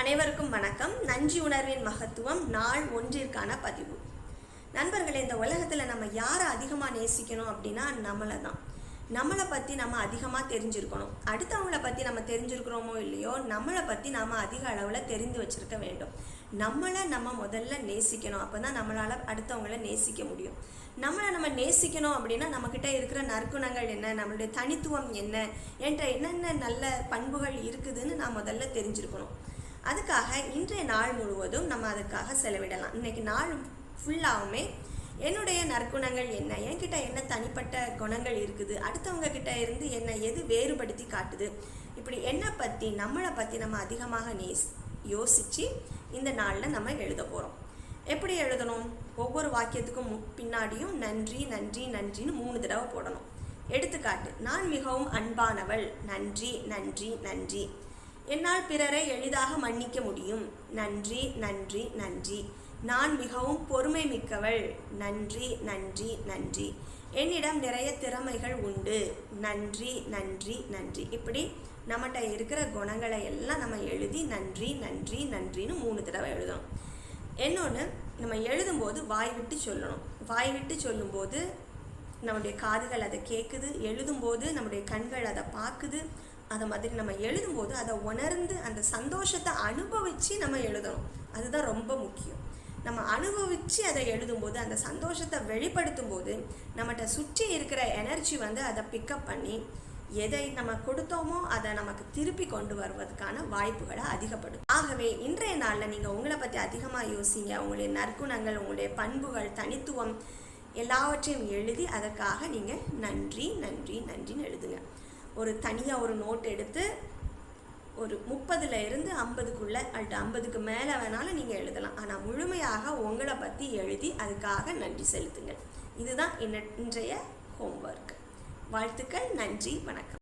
அனைவருக்கும் வணக்கம். நன்றி உணர்வின் மகத்துவம் நாள் ஒன்றிற்கான பதிவு. நண்பர்களே இந்த உலகத்தில் நம்ம யாரை அதிகமாக நேசிக்கணும் அப்படின்னா நம்மளை தான் நம்மளை பற்றி நம்ம அதிகமாக தெரிஞ்சிருக்கணும். அடுத்தவங்கள பற்றி நம்ம தெரிஞ்சிருக்கிறோமோ இல்லையோ நம்மளை பற்றி நாம் அதிக அளவில் தெரிந்து வச்சிருக்க வேண்டும். நம்மளை நம்ம முதல்ல நேசிக்கணும். அப்போ தான் நம்மளால் அடுத்தவங்கள நேசிக்க முடியும். நம்மளை நம்ம நேசிக்கணும் அப்படின்னா நம்மக்கிட்ட இருக்கிற நற்குணங்கள் என்ன? நம்மளுடைய தனித்துவம் என்ன? என்ற என்னென்ன நல்ல பண்புகள் இருக்குதுன்னு நான் முதல்ல தெரிஞ்சிருக்கணும். அதுக்காக இன்றைய நாள் முழுவதும் நம்ம அதுக்காக செலவிடலாம். இன்னைக்கு நாள் ஃபுல்லாகவுமே என்னுடைய நற்குணங்கள் என்ன? என்கிட்ட என்ன தனிப்பட்ட குணங்கள் இருக்குது? அடுத்தவங்க கிட்ட இருந்து என்ன எது வேறுபடுத்தி காட்டுது? இப்படி என்னை பற்றி நம்மளை பற்றி நம்ம அதிகமாக நே யோசித்து இந்த நாளில் நம்ம எழுத போகிறோம் எப்படி எழுதணும்? ஒவ்வொரு வாக்கியத்துக்கும் பின்னாடியும் நன்றி நன்றி நன்றின்னு மூணு தடவை போடணும். எடுத்துக்காட்டு நான் மிகவும் அன்பானவள். நன்றி நன்றி நன்றி. என்னால் பிறரை எளிதாக மன்னிக்க முடியும். நன்றி நன்றி நன்றி. நான் மிகவும் பொறுமை மிக்கவள் நன்றி நன்றி நன்றி. என்னிடம் நிறைய திறமைகள் உண்டு. நன்றி நன்றி நன்றி. இப்படி நம்மகிட்ட இருக்கிற குணங்களை எல்லாம் நம்ம எழுதி நன்றி நன்றி நன்றின்னு மூணு தடவை எழுதணும். இன்னொன்று நம்ம எழுதும்போது வாய் விட்டு சொல்லணும். வாய் விட்டு சொல்லும்போது நம்முடைய காதுகள் அதை கேட்குது எழுதும்போது நம்முடைய கண்கள் அதை பார்க்குது. அதை மாதிரி நம்ம எழுதும்போது அதை உணர்ந்து அந்த சந்தோஷத்தை அனுபவித்து நம்ம எழுதணும். அதுதான் ரொம்ப முக்கியம். நம்ம அனுபவித்து அதை எழுதும்போது அந்த சந்தோஷத்தை வெளிப்படுத்தும் போது நம்மகிட்ட சுற்றி இருக்கிற எனர்ஜி வந்து அதை பிக்கப் பண்ணி எதை நம்ம கொடுத்தோமோ அதை நமக்கு திருப்பி கொண்டு வருவதற்கான வாய்ப்புகளை அதிகப்படும் ஆகவே இன்றைய நாளில் நீங்கள் உங்களை பற்றி அதிகமாக யோசிங்க. உங்களுடைய நற்குணங்கள் உங்களுடைய பண்புகள் தனித்துவம் எல்லாவற்றையும் எழுதி அதற்காக நீங்கள் நன்றி நன்றி நன்றின்னு எழுதுங்க. ஒரு தனியாக ஒரு நோட் எடுத்து ஒரு முப்பதுல இருந்து ஐம்பதுக்குள்ள அல்லது ஐம்பதுக்கு மேலே வேணாலும் நீங்கள் எழுதலாம். ஆனால் முழுமையாக உங்களை பற்றி எழுதி அதுக்காக நன்றி செலுத்துங்கள். இதுதான் இன்ன- இன்றைய ஹோம்ஒர்க் வாழ்த்துக்கள் நன்றி வணக்கம்.